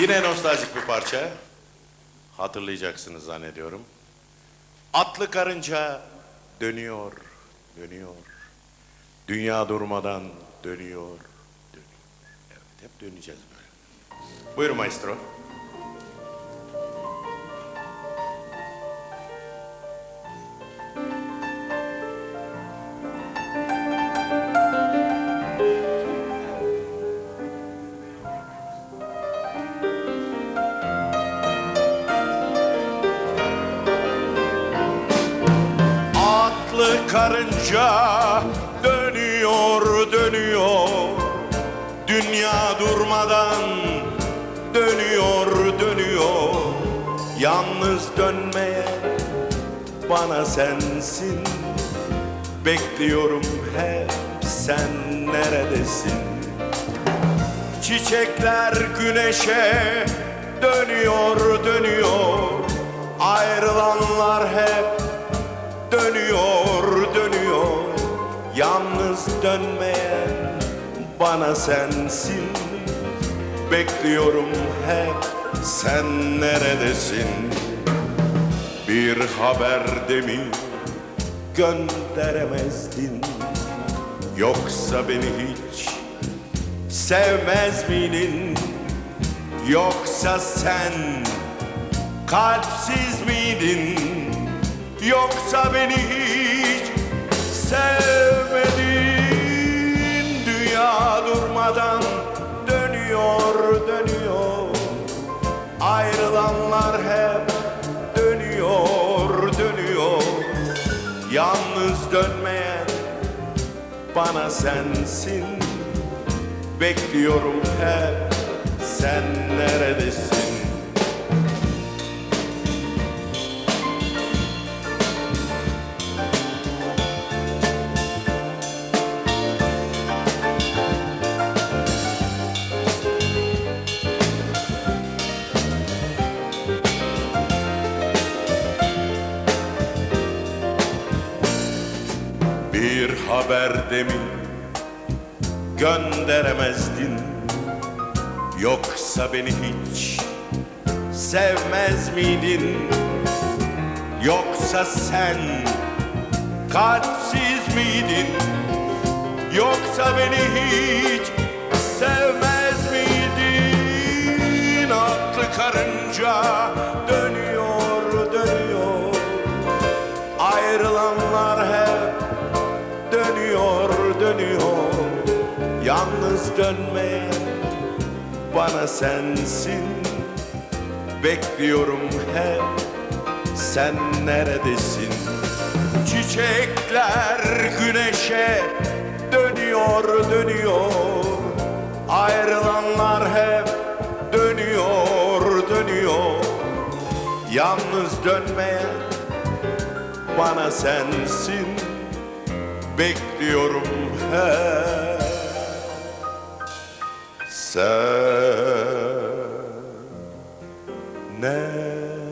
Yine nostaljik bir parça. Hatırlayacaksınız zannediyorum. Atlı karınca dönüyor, dönüyor. Dünya durmadan dönüyor, dönüyor. Evet, hep döneceğiz böyle. Buyur maestro. Karınca dönüyor, dönüyor. Dünya durmadan dönüyor, dönüyor. Yalnız dönmeye bana sensin. Bekliyorum hep sen neredesin? Çiçekler güneşe dönüyor, dönüyor. Ayrılanlar hep dönüyor. Yalnız dönmeyen bana sensin. Bekliyorum hep sen neredesin? Bir haber de mi gönderemezdin? Yoksa beni hiç sevmez miydin? Yoksa sen kalpsiz miydin? Yoksa beni hiç sevmedin? Dönüyor. Ayrılanlar hep dönüyor, dönüyor. Yalnız dönmeyen bana sensin. Bekliyorum hep sen neredesin? Bir haber de mi gönderemezdin. Yoksa beni hiç sevmez miydin? Yoksa sen kalpsiz miydin? Yoksa beni hiç Yalnız dönmeyen bana sensin. Bekliyorum hep sen neredesin? Çiçekler güneşe dönüyor dönüyor. Ayrılanlar hep dönüyor dönüyor. Yalnız dönmeyen bana sensin. Bekliyorum hep sen neredesin?